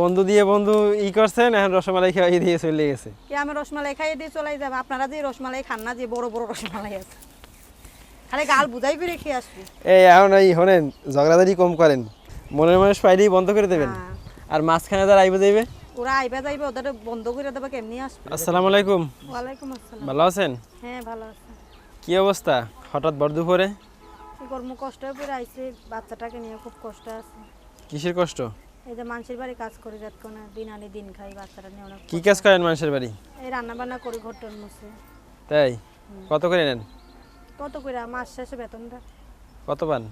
বন্ধু দিয়ে বন্ধু ই করছেন এখন রসমালাই খাওয়াই দিয়ে চলে গেছে। কি আমি রসমালাই খাইয়ে দিয়ে চলে যাবে? আপনারা যে রসমালাই খান না যে বড় বড় রসমালাই আছে। খালি গাল বুঝাই করে খেয়ে আসবি। এই এখন এই শোনেন ঝগড়াঝাড়ি কম করেন। মনের মানুষ পাইলেই বন্ধ করে দেবেন। হ্যাঁ। আর মাঝখানে যারা আইবে যাইবে? ওরা আইবা যাইবে ওদের বন্ধ করে দেবে কেমনি আসবে? আসসালামু আলাইকুম। ওয়ালাইকুম আসসালাম। ভালো আছেন? হ্যাঁ ভালো আছে। কি অবস্থা? হঠাৎ বড় দুপুরে? কি করব কষ্ট করে আইছে। বাচ্চাটাকে নিয়ে খুব কষ্ট আছে। কিসের কষ্ট? এই যে মানুষের বাড়ি কাজ করে না দিন আনি দিন খাই বাচ্চাটা নিয়ে অনেক কি কাজ করেন মানুষের বাড়ি? এই রান্না বান্না করি ঘটন মুছে। তাই? কত করে নেন? কত করে? মাস শেষে বেতনটা কত পান?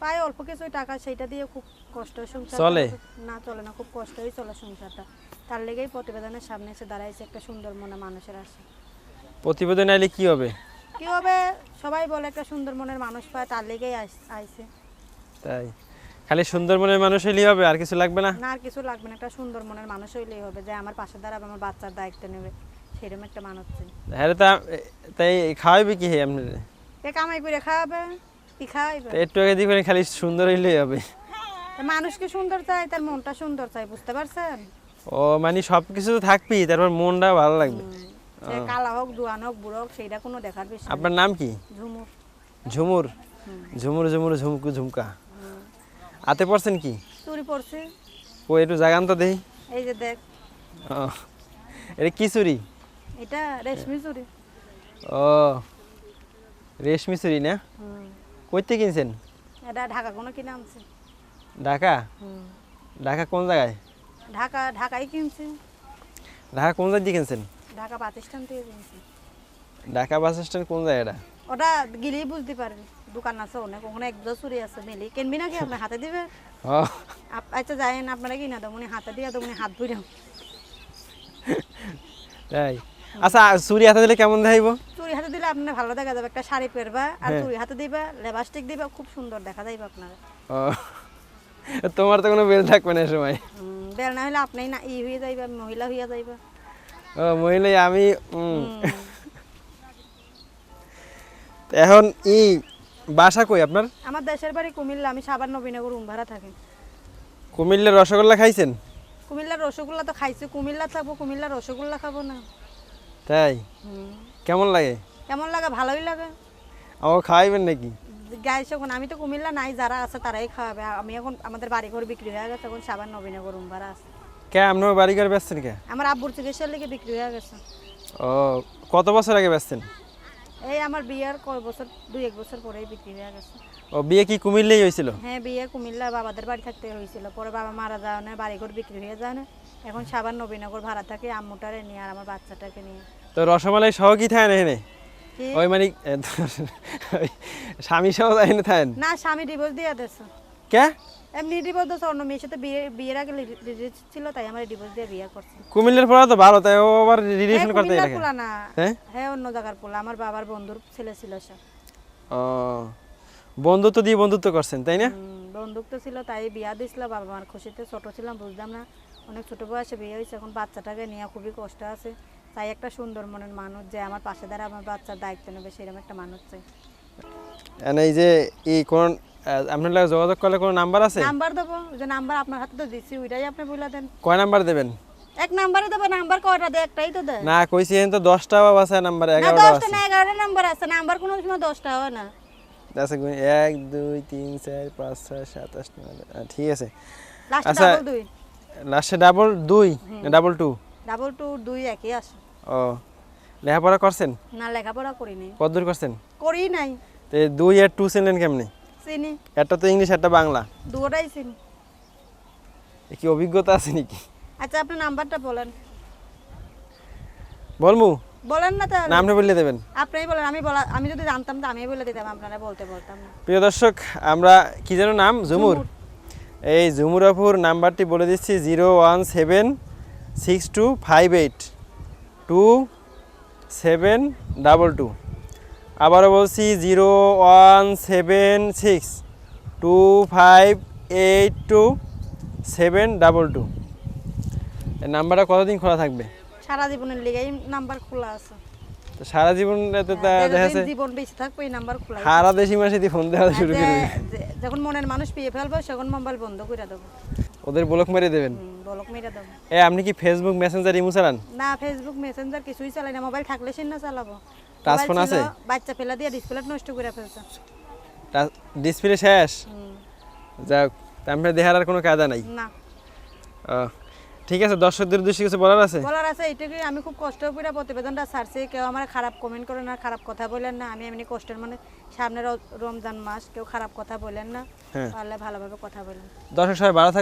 পাই অল্প কিছু টাকা সেইটা দিয়ে খুব কষ্ট সংসার চলে? না চলে না খুব কষ্টই চলে সংসারটা। তার লেগেই প্রতিবেদনের সামনে এসে দাঁড়াইছে একটা সুন্দর মনে মানুষের আসে। প্রতিবেদন আইলে কি হবে? কি হবে? সবাই বলে একটা সুন্দর মনের মানুষ পায় তার লেগেই আইস- আইছে তাই? খালি সুন্দর মনের মানুষ হইলেই হবে আর কিছু লাগবে না? না আর কিছু লাগবে না। একটা সুন্দর মনের মানুষ হইলেই হবে যে আমার পাশে দাঁড়াবে আমার বাচ্চার দায়িত্ব নেবে। সেরকম একটা মানুষ চাই। হ্যাঁ তা তাই খাওয়াইবে কি হে আপনার কে কামাই করে খাওয়াবে কি খাওয়াইবে? একটু আগে দিয়ে খালি সুন্দর হইলেই হবে। মানুষকে সুন্দর চাই তার মনটা সুন্দর চাই বুঝতে পারছেন? ও মানে সব কিছু তো থাকবি তারপর মনটা ভালো লাগবে। সে কালা হোক জোয়ান হোক বুড়ো হোক সেইটা কোনো দেখার বিষয় আপনার নাম কি? ঝুমুর। ঝুমুর? ঝুমুর ঝুমুর ঝুমকু ঝুমকা। আতে পড়ছেন কি? চুরি পড়ছে। ও একটু জাগান তো দেই এই যে দেখ। এটা কি চুরি? এটা রেশমি চুরি। ও রেশমি চুরি না? কইতে কিনছেন? এটা ঢাকা কোনো কিনে আনছে। ঢাকা? ঢাকা কোন জায়গায়? ঢাকা ঢাকাই কিনছে। ঢাকা কোন জায়গায় কিনছেন? ঢাকা প্রতিষ্ঠান থেকে কিনছে। ঢাকা বাস স্ট্যান্ড কোন জায়গাটা? ওটা গেলেই বুঝতে পারবে। দোকান আছে অনেক ওখানে এক দশ চুরি আছে মেলি। কিনবি নাকি আপনার হাতে দিবে? আচ্ছা যাইন আপনারা কিনা মনে হাতে দিয়ে মনে হাত বুঝাম তাই আচ্ছা চুরি হাতে দিলে কেমন দেখাইব? চুরি হাতে দিলে আপনার ভালো দেখা যাবে একটা শাড়ি পরবা আর হ্যাঁ। চুরি হাতে দিবা লেবাস্টিক দিবা খুব সুন্দর দেখা যাইবে আপনারা। তোমার তো কোনো বেল থাকবে না সময়। বেল না হলে আপনি না ই হয়ে যাইবা মহিলা হইয়া যাইবা। ও মহিলা আমি এখন ই বাসা কই আপনার? আমার দেশের বাড়ি কুমিল্লা আমি সাবান নবীনগর উমভাড়া থাকি। কুমিল্লার রসগোল্লা খাইছেন? কুমিল্লার রসগোল্লা তো খাইছি কুমিল্লা থাকব কুমিল্লার রসগোল্লা খাব না। তাই? কেমন লাগে? কেমন লাগে? ভালোই লাগে। আমাকে খাওয়াইবেন নাকি? গাইছে এখন আমি তো কুমিল্লা নাই যারা আছে তারাই খাওয়াবে। আমি এখন আমাদের বাড়ি ঘর বিক্রি হয়ে গেছে এখন সাবান নবীনগর উমভাড়া আছে। কে আপনার বাড়ি ঘর বেচছেন কে? আমার আব্বুর চিকিৎসার লেগে বিক্রি হয়ে গেছে। ও কত বছর আগে বেচছেন? এই আমার বিয়ের কয় বছর দুই এক বছর পরেই বিক্রি হয়ে গেছে। ও বিয়ে কি কুমিল্লেই হয়েছিল? হ্যাঁ বিয়ে কুমিল্লা বাবাদের বাড়ি থাকতে হয়েছিল। পরে বাবা মারা যাওয়া না বাড়ি ঘর বিক্রি হয়ে যায় না। এখন সাবান নবীনগর ভাড়া থাকে আম্মুটারে নিয়ে আর আমার বাচ্চাটাকে নিয়ে। তো রসমালাই সহ কি থাকেন এখানে? কি? ওই মানে স্বামী সহ এখানে থাকেন না স্বামী ডিভোর্স দিয়ে দিয়েছে। কে? এমনি ডিভোর্স দিয়েছে অন্য মেয়ের সাথে বিয়ে বিয়ের আগে রিলেশন ছিল তাই আমার ডিভোর্স দিয়ে বিয়ে করছে। কুমিল্লার পড়া তো ভালো তাই ও আবার রিলেশন হ্যাঁ, করতে পোলা না। হ্যাঁ? হ্যাঁ অন্য জায়গার পোলা আমার বাবার বন্ধুর ছেলে ছিল সে। ও বন্ধুত্ব দিয়ে বন্ধুত্ব করছেন তাই না? বন্ধুত্ব ছিল তাই বিয়া দিয়েছিল বাবা মার খুশিতে। ছোট ছিলাম বুঝলাম না। অনেক ছোট বয়সে বিয়ে হয়েছে এখন বাচ্চাটাকে নিয়ে খুবই কষ্ট আছে। তাই একটা সুন্দর মনের মানুষ যে আমার পাশে দাঁড়া আমার বাচ্চার দায়িত্ব নেবে সেরকম একটা মানুষ চাই। এই যে এই কোন আপনার লাগে যোগাযোগ করলে কোনো নাম্বার আছে? নাম্বার দেবো যে নাম্বার আপনার হাতে তো দিচ্ছি ওইটাই আপনি বলে দেন। কয় নাম্বার দেবেন? এক নাম্বারে দেবো নাম্বার কয়টা দেয় একটাই তো দেয় না কইছি এখন তো দশটা আছে নাম্বার না এগারোটা দশটা আছে। না এগারোটা নাম্বার আছে নাম্বার কোনো সময় দশটা হয় না। আছে এক দুই তিন চার পাঁচ ছয় সাত আট নয় দশ। আহ, ঠিক আছে। লাস্টে আচ্ছা। ডাবল দুই। লাস্টে ডাবল দুই ডাবল টু ডাবল টু দুই একই আসে ও লেখাপড়া করছেন? না লেখাপড়া করিনি কতদূর করছেন? করি নাই। তো দুই আর টু চিনলেন কেমনি? চিনি। একটা তো ইংলিশ একটা বাংলা। দুটাই চিনি। কি অভিজ্ঞতা আছে নাকি? আচ্ছা আপনার নাম্বারটা বলেন। বলমু বলেন না তাহলে। না বলে দেবেন। আপনিই বলেন আমি বলা আমি যদি জানতাম তো আমি বলে দিতাম আপনারা বলতে বলতাম না। প্রিয় দর্শক আমরা কি যেন নাম? ঝুমুর। এই ঝুমুরাপুর নাম্বারটি বলে দিচ্ছি zero one seven six two five eight two seven double two. আবারও বলছি zero one seven six two five eight two seven double two. এই নাম্বারটা কতদিন খোলা থাকবে? সারা জীবনের লিগে এই নাম্বার খোলা আছে। তো সারা জীবন এতে তা হ্যাঁ, দেখা যাচ্ছে। জীবন বেঁচে থাকবে এই নাম্বার খোলা সারা দেশি মাসে ফোন দেওয়া শুরু করে দেবে। যখন মনের মানুষ পেয়ে ফেলব তখন মোবাইল বন্ধ করে দেবো। ওদের ব্লক মেরে দেবেন? বলক মেরে দেবো। এ আপনি কি ফেসবুক মেসেঞ্জার ইমু চালান? না ফেসবুক মেসেঞ্জার কিছুই চালাই না মোবাইল থাকলে সে না চালাবো। টাচ ফোন আছে? বাচ্চা ফেলা দিয়ে ডিসপ্লে নষ্ট করে ফেলছে। ডিসপ্লে শেষ? যাক তা আপনার দেহার আর কোনো কায়দা নাই? না। ঠিক আছে দর্শকদের উদ্দেশ্যে কিছু বলার আছে? বলার আছে এইটুকুই আমি খুব কষ্ট করে প্রতিবেদনটা ছাড়ছি কেউ আমার খারাপ কমেন্ট করেন না খারাপ কথা বলেন না আমি এমনি কষ্টের মানে সামনে র- রমজান মাস কেউ খারাপ কথা বলেন না হ্যাঁ। পারলে ভালোভাবে কথা বলেন। দর্শক সবাই ভালো